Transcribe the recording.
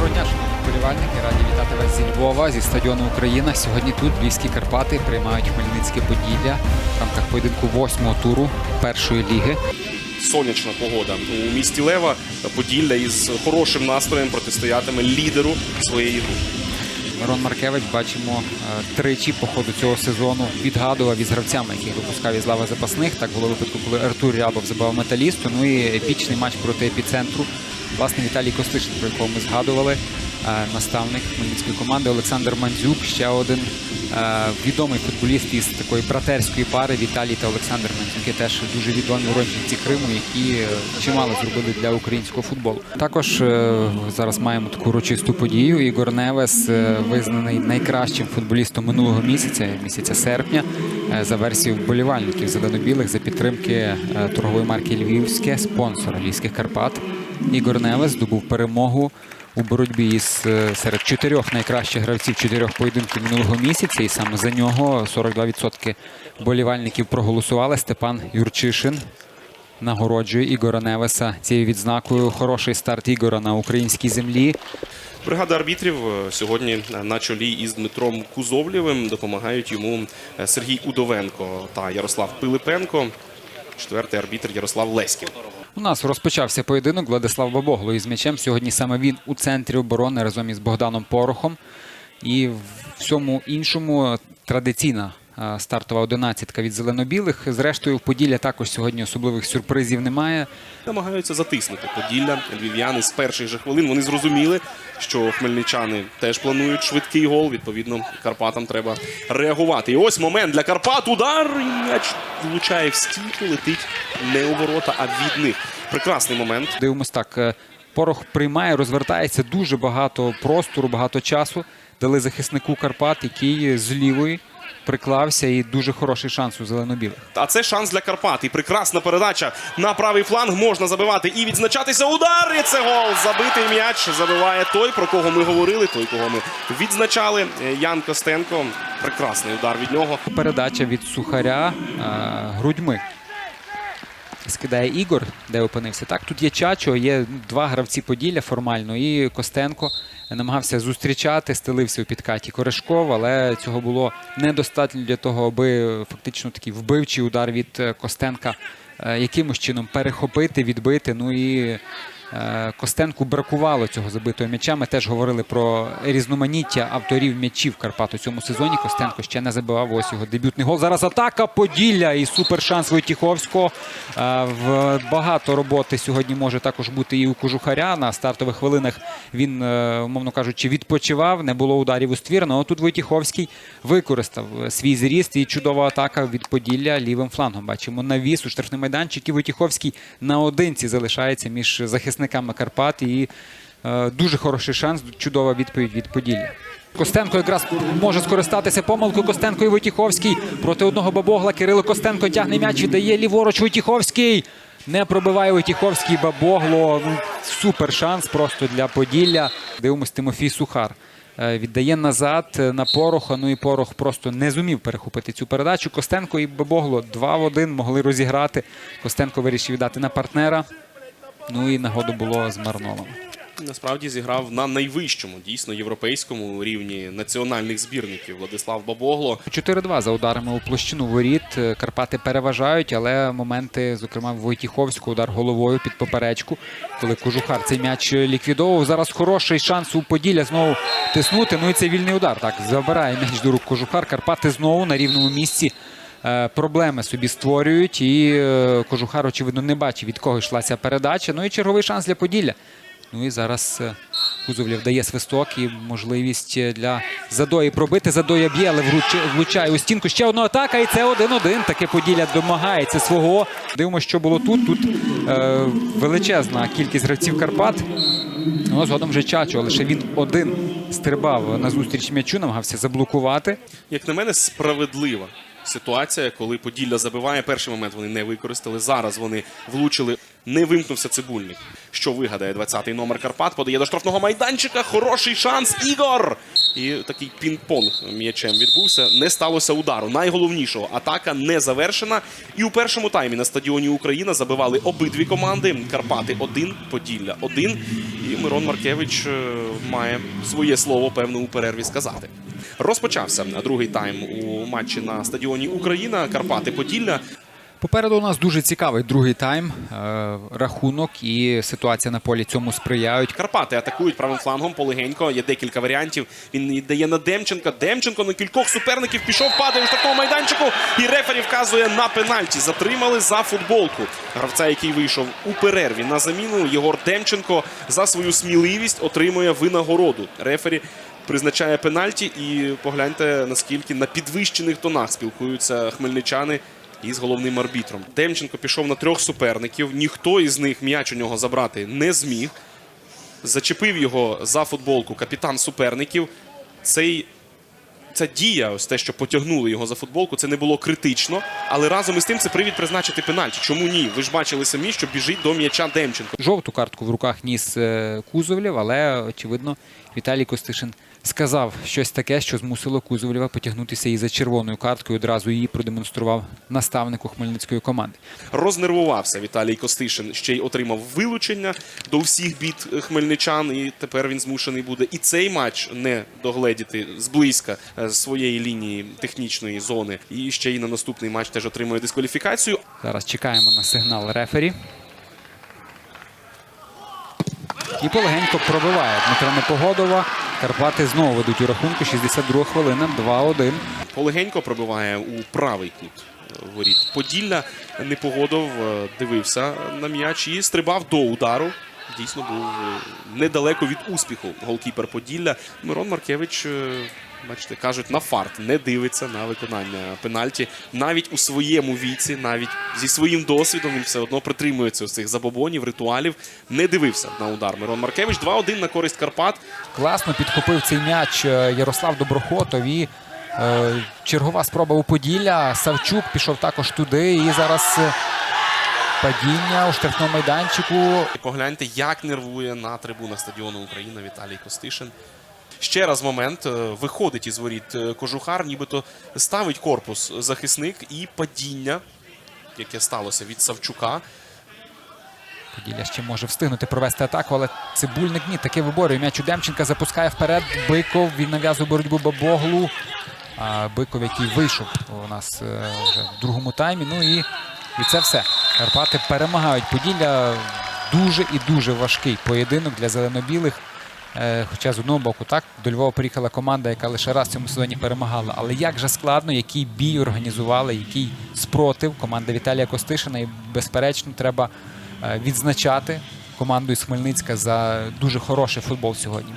Доброго дня, шановні вболівальники. Раді вітати вас зі Львова, зі стадіону Україна. Сьогодні тут Львівські Карпати приймають Хмельницьке Поділля в рамках поєдинку восьмого туру першої ліги. сонячна погода у місті Лева. Поділля із хорошим настроєм протистоятиме лідеру своєї групи. Мирон Маркевич бачимо е, тричі по ходу цього сезону відгадував із гравцями, яких випускав із лави запасних. Так було випадку, коли Артур Рябов забивав металісту. Ну і епічний матч проти епіцентру. Власне, Віталій Костишин, про якого ми згадували. е, Наставник хмельницької команди Олександр Мандзюк, ще один е, відомий футболіст із такої братерської пари Віталій та Олександр Мандзюки теж дуже відомі уродженці Криму, які е, чимало зробили для українського футболу. Також зараз маємо таку урочисту подію. Ігор Невес визнаний найкращим футболістом минулого місяця, місяця серпня, за версією вболівальників зелено-білих за підтримки торгової марки Львівське, спонсора Львівських Карпат. Ігор Невес здобув перемогу у боротьбі із е, серед чотирьох найкращих гравців чотирьох поєдинків минулого місяця, і саме за нього 42% болівальників проголосували. Степан Юрчишин нагороджує Ігора Невеса цією відзнакою. Хороший старт Ігора на українській землі. Бригада арбітрів е, сьогодні на чолі із Дмитром Кузовлєвим допомагають йому е, Сергій Удовенко та Ярослав Пилипенко. Четвертий арбітр Ярослав Леськів. У нас розпочався поєдинок Владислав Бабогло із м'ячем. Сьогодні саме він у центрі оборони разом із Богданом Порохом. І в всьому іншому традиційна е, стартова одинадцятка від зелено-білих. Зрештою, в Поділля також сьогодні особливих сюрпризів немає. Намагаються затиснути Поділля. Львів'яни з перших же хвилин вони зрозуміли, що хмельничани теж планують швидкий гол. Відповідно, Карпатам треба реагувати. І ось момент для Карпат. Удар і м'яч влучає в стійку, летить не у ворота, а від них. Прекрасний момент. Дивимось так. е, Порох приймає, розвертається дуже багато простору, багато часу. Дали захиснику Карпат, який з лівої приклався і дуже хороший шанс у зелено-білих. А це шанс для Карпат. І прекрасна передача на правий фланг можна забивати і відзначатися. Удар! І це гол. Забитий м'яч забиває той, про кого ми говорили, той, кого ми відзначали. Е, Ян Костенко. Прекрасний удар від нього. Передача від сухаря е, грудьми. Скидає Ігор, де опинився. Так, тут є Чачо, є два гравці Поділля формально, і Костенко намагався зустрічати, стелився у підкаті Корешков, але цього було недостатньо для того, аби фактично такий вбивчий удар від е, Костенка е, якимось чином перехопити, відбити. Ну і Костенку бракувало цього забитого м'яча. Ми теж говорили про різноманіття авторів м'ячів Карпат у цьому сезоні. Костенко ще не забивав. Ось його дебютний гол. Зараз атака Поділля і супершанс Войтіховського. Е, багато роботи сьогодні може також бути і у Кожухаря. На стартових хвилинах він, е, умовно кажучи, відпочивав. Не було ударів у ствір. Ну, а тут Войтіховський використав е, свій зріст і чудова атака від Поділля лівим флангом. Бачимо навіс у штрафний майданчик. І Войтіховський наодинці залишається між захисниками Карпат. І е, дуже хороший шанс, чудова відповідь від Поділля. Костенко якраз може скористатися помилкою. Костенко і Войтіховський проти одного бабогла. Кирило Костенко тягне м'яч, віддає ліворуч Войтіховський. Не пробиває Войтіховський бабогло. Ну, супер шанс просто для Поділля. Дивимось Тимофій Сухар. Е, Віддає назад е, на Пороха. Ну і Порох просто не зумів перехопити цю передачу. Костенко і Бабогло 2 в 1 могли розіграти. Костенко вирішив віддати на партнера. Ну і нагоду було змарновано. Насправді зіграв на найвищому, дійсно європейському рівні національних збірників Владислав Бабогло. 4-2 за ударами у площину воріт. Е, Карпати переважають, але моменти, зокрема, Войтіховського удар головою під поперечку, коли Кожухар цей м'яч ліквідовував. Зараз хороший шанс у Поділля знову тиснути. Ну і це вільний удар. Так, забирає м'яч до рук Кожухар. Карпати знову на рівному місці. Е, Проблеми собі створюють, і е, Кожухар, очевидно, не бачив, від кого йшла ця передача. Ну і черговий шанс для Поділля. Ну і зараз е, Кузовлєв дає свисток і можливість для Задої пробити. Задоя б'є, але влучає у стінку. Ще одна атака, і це 1-1. Таке Поділля домагається свого. Дивимося, що було тут. Тут е, величезна кількість гравців Карпат. Ну, згодом вже Чачо, лише він один стрибав на зустріч м'ячу, намагався заблокувати. Як на мене, справедлива ситуація, коли Поділля забиває. Перший момент вони не використали. Зараз вони влучили Не вимкнувся цибульник. Що вигадає 20-й номер Карпат? Подає до штрафного майданчика. Хороший шанс. Ігор! І такий пінг-понг м'ячем відбувся. Не сталося удару. Найголовнішого атака не завершена. І у першому таймі на стадіоні Україна забивали обидві команди. Карпати 1, Поділля 1. І Мирон Маркевич е, має своє слово, певно, у перерві сказати. Розпочався другий тайм у матчі на стадіоні Україна. Карпати Поділля. Попереду у нас дуже цікавий другий тайм. Е, Рахунок і ситуація на полі цьому сприяють. Карпати атакують правим флангом полегенько. Є декілька варіантів. Він віддає на Демченка. Демченко на кількох суперників пішов, падає у штрафному майданчику. І рефері вказує на пенальті. Затримали за футболку. Гравця, який вийшов у перерві на заміну. Єгор Демченко за свою сміливість отримує винагороду. Рефері. Призначає пенальті, і погляньте наскільки на підвищених тонах спілкуються хмельничани із головним арбітром. Демченко пішов на трьох суперників. Ніхто із них м'яч у нього забрати не зміг зачепив його за футболку капітан суперників. Цей, ця дія, ось те, що потягнули його за футболку, це не було критично. Але разом із тим це привід призначити пенальті. Чому ні? Ви ж бачили самі, що біжить до м'яча Демченко. Жовту картку в руках ніс е, Кузовлєв, але очевидно Віталій Костишин сказав щось таке, що змусило Кузовлєва потягнутися і за червоною карткою. Одразу її продемонстрував наставнику хмельницької команди. Рознервувався Віталій Костишин, ще й отримав вилучення до всіх бід хмельничан. І тепер він змушений буде і цей матч не догледіти зблизька е, з своєї лінії технічної зони. І ще й на наступний матч теж отримує дискваліфікацію. Зараз чекаємо на сигнал рефері. І полегенько пробиває Дмитро Непогодова. Карпати знову ведуть у рахунку. 62 хвилина, 2-1. Полегенько пробиває у правий кут е, воріт. Поділля Непогодов е, дивився на м'яч і стрибав до удару. Дійсно був е, недалеко від успіху голкіпер Поділля. Мирон Маркевич, бачите, кажуть, на фарт не дивиться на виконання пенальті. Навіть у своєму віці, навіть зі своїм досвідом, він все одно притримується цих забобонів, ритуалів. Не дивився на удар. Мирон Маркевич 2-1 на користь Карпат. Класно підхопив цей м'яч е, Ярослав Доброхотов. І е, чергова спроба у Поділля. Савчук пішов також туди. І зараз е, падіння у штрафному майданчику. Погляньте, як нервує на трибунах стадіону Україна Віталій Костишин. Ще раз момент. е, Виходить із воріт е, кожухар, нібито ставить корпус захисник і падіння, яке сталося від Савчука. Поділля ще може встигнути провести атаку, але цибульник ні, таки виборює. М'яч у Демченка запускає вперед. Биков. Він нав'язує боротьбу Бабоглу. А Биков, який вийшов у нас е, вже в другому таймі. Ну і, і це все. Карпати перемагають Поділля. Дуже і дуже важкий поєдинок для зелено-білих. Е, Хоча з одного боку, так, до Львова приїхала команда, яка лише раз в цьому сезоні перемагала. Але як же складно, який бій організували, який спротив команда Віталія Костишина. І безперечно, треба е, відзначати команду із Хмельницька за дуже хороший футбол сьогодні.